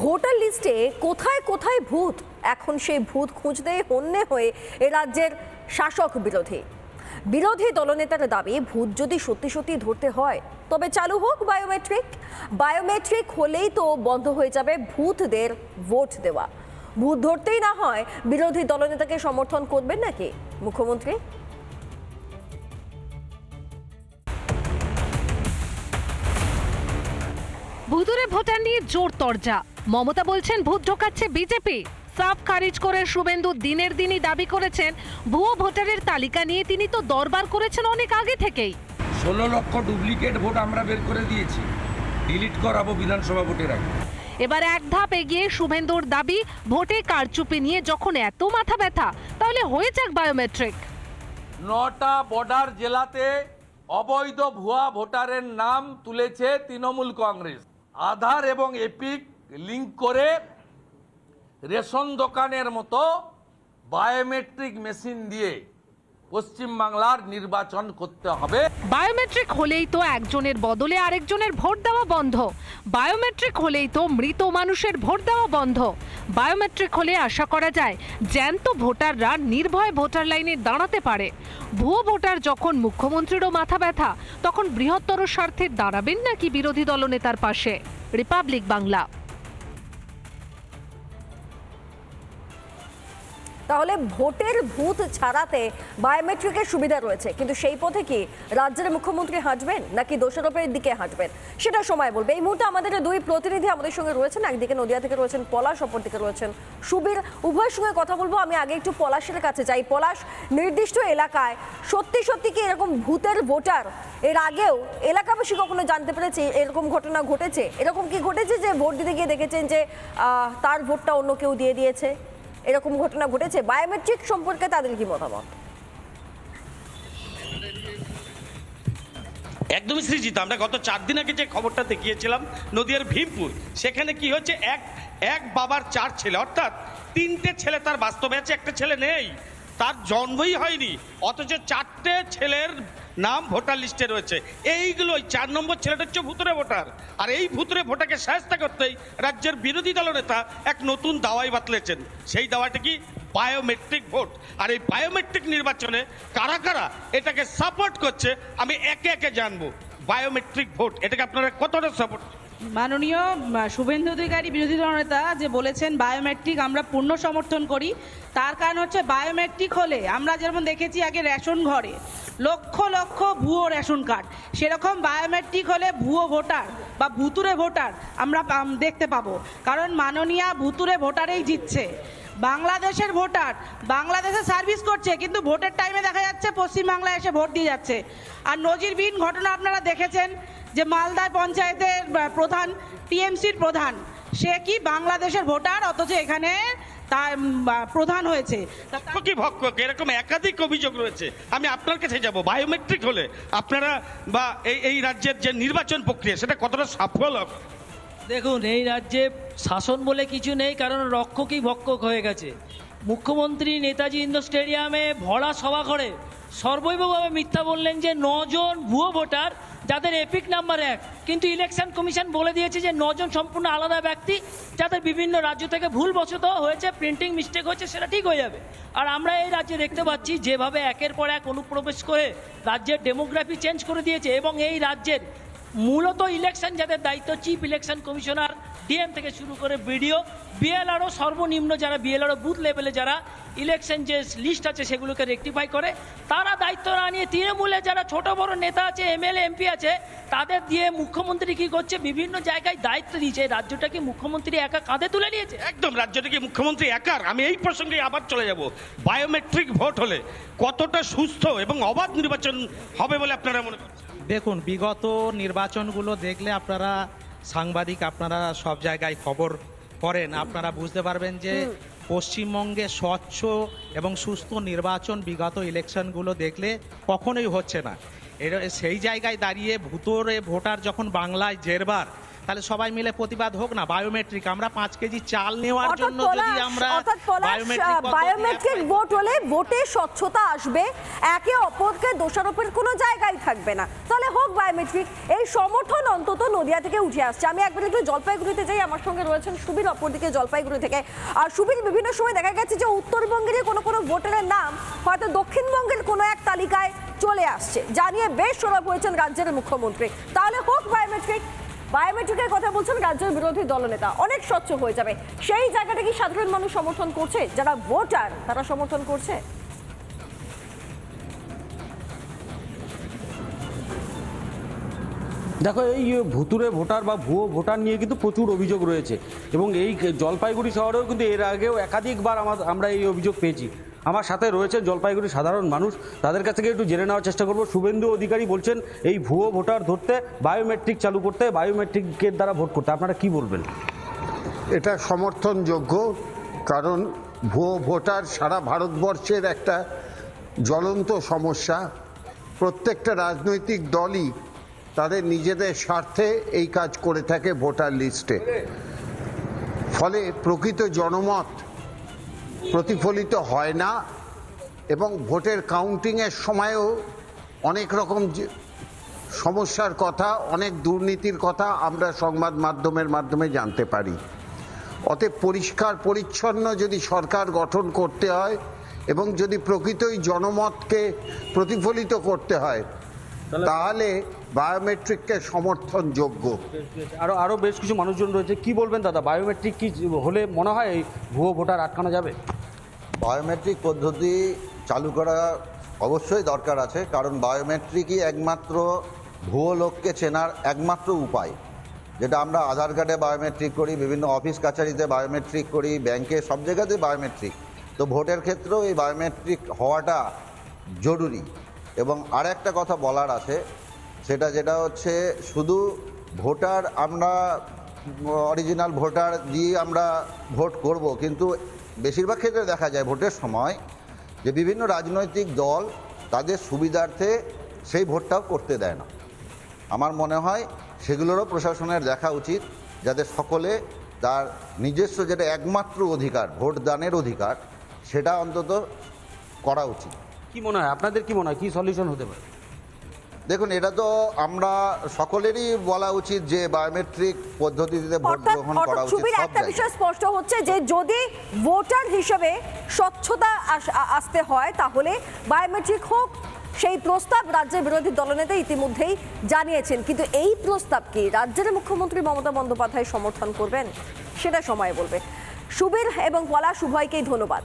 Voter লিস্টে কোথায় কোথায় ভূত? এখন সেই ভূত খুঁজতে হন্যে হয়ে এ রাজ্যের শাসক বিরোধী। বিরোধী দলনেতার দাবি, ভূত যদি সত্যি সত্যি ধরতে হয়, তবে চালু হোক বায়োমেট্রিক বায়োমেট্রিক হলেই তো বন্ধ হয়ে যাবে ভূতদের ভোট দেওয়া। ভূত ধরতেই না হয় বিরোধী দলনেতাকে সমর্থন করবেন নাকি মুখ্যমন্ত্রী? ভুতুরে ভোটার নিয়ে জোর তরজা। মমতা বলছেন ভূত ঢোকাচ্ছে বিজেপি। সাফ খারিজ করে শুভেন্দু দিনের দিনই দাবি করেছেন ভুয়ো ভোটারের তালিকা নিয়ে তিনি তো দরবার করেছেন অনেক আগে থেকেই। ষোলো লক্ষ ডুপ্লিকেট ভোট আমরা বের করে দিয়েছি। ডিলিট করাবো বিধানসভা ভোটের আগে। এবার এক ধাপ এগিয়ে শুভেন্দুর দাবি ভোটে কারচুপি নিয়ে যখন এত মাথা ব্যথা তাহলে হয়ে যাক বায়োমেট্রিক। নটা বর্ডার জেলাতে অবৈধ ভুয়া ভোটারের নাম তুলেছে তৃণমূল কংগ্রেস। আধার এবং এপিক লিঙ্ক করে রেশন দোকানের মতো বায়োমেট্রিক মেশিন দিয়ে পশ্চিমবাংলার নির্বাচন করতে হবে। বায়োমেট্রিক হলেই তো একজনের বদলে আরেকজনের ভোট দেওয়া বন্ধ। বায়োমেট্রিক হলেই তো মৃত মানুষের ভোট দেওয়া বন্ধ। বায়োমেট্রিক হলে আশা করা যায়, জ্যান্ত ভোটাররা নির্ভয় ভোটার লাইনে দাঁড়াতে পারে। ভুয়ো ভোটার যখন মুখ্যমন্ত্রীরও মাথা ব্যথা, তখন বৃহত্তর স্বার্থে দাঁড়াবেন নাকি বিরোধী দলনেতার পাশে? রিপাবলিক বাংলা। তাহলে ভোটের ভূত ছাড়াতে বায়োমেট্রিকের সুবিধা রয়েছে। কিন্তু সেই পথে কি রাজ্যের মুখ্যমন্ত্রী হাঁটবেন নাকি দোষারোপের দিকে হাঁটবেন? সেটা সময় বলবে। এই মুহূর্তে আমাদের দুই প্রতিনিধি আমাদের সঙ্গে রয়েছেন। একদিকে নদিয়া থেকে রয়েছেন পলাশ অপর দিকে রয়েছেন সুবীর। উভয়ের সঙ্গে কথা বলব। আমি আগে একটু পলাশের কাছে যাই। পলাশ, নির্দিষ্ট এলাকায় সত্যি সত্যি কি এরকম ভূতের ভোটার? এর আগেও এলাকাবাসী কখনো জানতে পেরেছে এরকম ঘটনা ঘটেছে? এরকম কি ঘটেছে যে ভোট দিতে গিয়ে দেখেছেন যে তার ভোটটা অন্য কেউ দিয়ে দিয়েছে? এরকম ঘটনা ঘটেছে। বায়োমেট্রিক সম্পর্কে তাদের কি মতামত? একদমই সৃজিত, আমরা গত চার দিন আগে যে খবরটা দেখিয়েছিলাম, নদিয়ার ভীমপুর, সেখানে কি হচ্ছে এক এক বাবার চার ছেলে, অর্থাৎ তিনটে ছেলে তার বাস্তবে আছে, একটা ছেলে নেই, তার জন্মই হয়নি, অথচ চারটে ছেলের নাম ভোটার লিস্টে রয়েছে। এইগুলো চার নম্বর ছেলেটা হচ্ছে ভুতুরে ভোটার। আর এই ভুতুরে ভোটাকে সাহায্য করতেই রাজ্যের বিরোধী দলনেতা এক নতুন দাওয়াই বাতলেছেন। সেই দাওয়াটা কি? Biometric vote. আর এই বায়োমেট্রিক নির্বাচনে কারা কারা এটাকে সাপোর্ট করছে, আমি একে একে জানব। বায়োমেট্রিক ভোট, এটাকে আপনারা কতটা সাপোর্ট মাননীয় শুভেন্দু অধিকারী, বিরোধী দলনেতা যে বলেছেন বায়োমেট্রিক আমরা পূর্ণ সমর্থন করি, তার কারণ হচ্ছে বায়োমেট্রিক হলে আমরা যেমন দেখেছি আগে রেশন ঘরে, লক্ষ লক্ষ ভুয়ো রেশন কার্ড, সেরকম বায়োমেট্রিক হলে ভুয়ো ভোটার বা ভুতুরে ভোটার আমরা দেখতে পাবো। কারণ মাননীয়া ভুতুরে ভোটারেই জিতছে। বাংলাদেশের ভোটার বাংলাদেশে সার্ভিস করছে, কিন্তু ভোটের টাইমে দেখা যাচ্ছে পশ্চিমবাংলায় এসে ভোট দিয়ে যাচ্ছে। আর নজিরবিহীন ঘটনা আপনারা দেখেছেন যে মালদায় পঞ্চায়েতের প্রধান টিএমসির প্রধান সে কি বাংলাদেশের ভোটার? অথচ এখানে তার প্রধান হয়েছে। কি ভক্ষ এরকম একাধিক অভিযোগ রয়েছে। আমি আপনার কাছে যাব বায়োমেট্রিক হলে। আপনারা বা এই এই রাজ্যের যে নির্বাচন প্রক্রিয়া সেটা কতটা সফল হবে? দেখুন এই রাজ্যে শাসন বলে কিছু নেই কারণ রক্ষকই ভক্ষক হয়ে গেছে। মুখ্যমন্ত্রী নেতাজি ইন্ডোর স্টেডিয়ামে ভরা সভা করে সর্বৈবভাবে মিথ্যা বললেন যে নজন ভুয়ো ভোটার যাদের এপিক নাম্বার এক। কিন্তু ইলেকশন কমিশন বলে দিয়েছে যে নজন সম্পূর্ণ আলাদা ব্যক্তি যাদের বিভিন্ন রাজ্য থেকে ভুলবশত হয়েছে, প্রিন্টিং মিস্টেক হয়েছে, সেটা ঠিক হয়ে যাবে। আর আমরা এই রাজ্যে দেখতে পাচ্ছি যেভাবে একের পর এক অনুপ্রবেশ করে রাজ্যের ডেমোগ্রাফি চেঞ্জ করে দিয়েছে এবং এই রাজ্যের মূলত ইলেকশন যাদের দায়িত্ব চিফ ইলেকশন কমিশনার ডিএম থেকে শুরু করে বিডিও বিএলআরও সর্বনিম্ন যারা বিএলআরও বুথ লেভেলে যারা ইলেকশন যে লিস্ট আছে সেগুলোকে রেকটিফাই করে তারা দায়িত্ব না নিয়ে তৃণমূলে যারা ছোট বড় নেতা আছে এমএলএ এমপি আছে তাদের দিয়ে মুখ্যমন্ত্রী কি করছে? বিভিন্ন জায়গায় দায়িত্ব দিয়েছে এই রাজ্যটা কি মুখ্যমন্ত্রী একা কাঁধে তুলে নিয়েছে? একদম রাজ্যটা কি মুখ্যমন্ত্রী একার? আমি এই প্রসঙ্গে আবার চলে যাব। বায়োমেট্রিক ভোট হলে কতটা সুস্থ এবং অবাধ নির্বাচন হবে বলে আপনারা মনে করছেন? দেখুন বিগত নির্বাচনগুলো দেখলে আপনারা সাংবাদিক আপনারা সব জায়গায় খবর করেন আপনারা বুঝতে পারবেন যে পশ্চিমবঙ্গে স্বচ্ছ এবং সুস্থ নির্বাচন বিগত ইলেকশনগুলো দেখলে কখনোই হচ্ছে না। সেই জায়গায় দাঁড়িয়ে ভূতরে ভোটার যখন বাংলায় জেরবার তাহলে সবাই মিলে প্রতিবাদ হোক না বায়োমেট্রিক আমরা পাঁচ কেজি চাল নেওয়ার জন্য যদি আমরা বায়োমেট্রিক ভোট হলে ভোটে স্বচ্ছতা আসবে একে অপরকে দোষারোপের কোনো জায়গায় থাকবে না। তাহলে হোক বায়োমেট্রিক এই সমর্থন অন্তত নদিয়া থেকে উঠে আসছে। আমি একবার একটু জলপাইগুড়িতে যাই আমার সঙ্গে রয়েছেন সুবীর অপরদিকে জলপাইগুড়ি থেকে। আর সুবীর বিভিন্ন সময় দেখা গেছে যে উত্তরবঙ্গের কোনো কোনো ভোটারের নাম হয়তো দক্ষিণবঙ্গের কোনো এক তালিকায় চলে আসছে। জানিয়ে বেশ সরব হয়েছেন রাজ্যের মুখ্যমন্ত্রী। তাহলে হোক বায়োমেট্রিক বায়োমেট্রিকের কথা বলছেন রাজ্যের বিরোধী দলনেতা। অনেক স্বচ্ছ হয়ে যাবে। সেই জায়গাটা কি সাধারণ মানুষ সমর্থন করছে? যারা ভোটার, তারা সমর্থন করছে? দেখো, এই ভুতুরে ভোটার বা ভুয়ো ভোটার নিয়ে কিন্তু প্রচুর অভিযোগ রয়েছে। এবং এই জলপাইগুড়ি শহরেও কিন্তু এর আগেও একাধিকবার আমার এই অভিযোগ পেয়েছি। আমার সাথে রয়েছে জলপাইগুড়ি সাধারণ মানুষ। তাদের কাছ থেকে একটু জেনে নেওয়ার চেষ্টা করব। শুভেন্দু অধিকারী বলছেন, এই ভুয়ো ভোটার ধরতে বায়োমেট্রিক চালু করতে বায়োমেট্রিকের দ্বারা ভোট করতে। আপনারা কি বলবেন? এটা সমর্থনযোগ্য, কারণ ভুয়ো ভোটার সারা ভারতবর্ষের একটা জ্বলন্ত সমস্যা। প্রত্যেকটা রাজনৈতিক দলই তাদের নিজেদের স্বার্থে এই কাজ করে থাকে ভোটার লিস্টে। ফলে প্রকৃত জনমত প্রতিফলিত হয় না এবং ভোটের কাউন্টিংয়ের সময়ও অনেক রকম সমস্যার কথা, অনেক দুর্নীতির কথা আমরা সংবাদ মাধ্যমের মাধ্যমে জানতে পারি। অতএব পরিষ্কার, পরিচ্ছন্ন যদি সরকার গঠন করতে হয় এবং যদি প্রকৃতই জনমতকে প্রতিফলিত করতে হয় তাহলে বায়োমেট্রিককে সমর্থনযোগ্য। আরও আরও বেশ। কিছু মানুষজন রয়েছে। কি বলবেন দাদা? বায়োমেট্রিক কি হলে মনে হয় এই ভুয়ো ভোটার আটকানো যাবে? বায়োমেট্রিক পদ্ধতি চালু করা অবশ্যই দরকার আছে কারণ বায়োমেট্রিকই একমাত্র ভুয়ো লোককে চেনার একমাত্র উপায়। যেটা আমরা আধার কার্ডে বায়োমেট্রিক করি বিভিন্ন অফিস কাছারিতে বায়োমেট্রিক করি ব্যাংকে সব জায়গাতে বায়োমেট্রিক। তো ভোটের ক্ষেত্রেও এই বায়োমেট্রিক হওয়াটা জরুরি। এবং আর একটা কথা বলার আছে, সেটা যেটা হচ্ছে শুধু ভোটার আমরা অরিজিনাল ভোটার দিয়ে আমরা ভোট করব, কিন্তু বেশিরভাগ ক্ষেত্রে দেখা যায় ভোটের সময় যে বিভিন্ন রাজনৈতিক দল তাদের সুবিধার্থে সেই ভোটটাও করতে দেয় না। আমার মনে হয় সেগুলোরও প্রশাসনের দেখা উচিত, যাতে সকলে তার নিজস্ব যেটা একমাত্র অধিকার ভোট দানের অধিকার, সেটা অন্তত করা উচিত। কি মনে হয়? আপনাদের কি মনে হয়? কি সলিউশন হতে পারে? দেখুন এটা তো আমরা সকলেরই বলা উচিত যে বায়োমেট্রিক পদ্ধতিতে ভোট গ্রহণ করা উচিত সব একটা বিষয় স্পষ্ট হচ্ছে যে যদি ভোটার হিসেবে স্বচ্ছতা আসতে হয় তাহলে বায়োমেট্রিক হোক সেই প্রস্তাব রাজ্যের বিরোধী দলনেতা ইতিমধ্যেই জানিয়েছেন। কিন্তু এই প্রস্তাব কি রাজ্যের মুখ্যমন্ত্রী মমতা বন্দ্যোপাধ্যায় সমর্থন করবেন? সেটা সময় বলবে। সুবীর এবং পলাশ উভয়কেই ধন্যবাদ।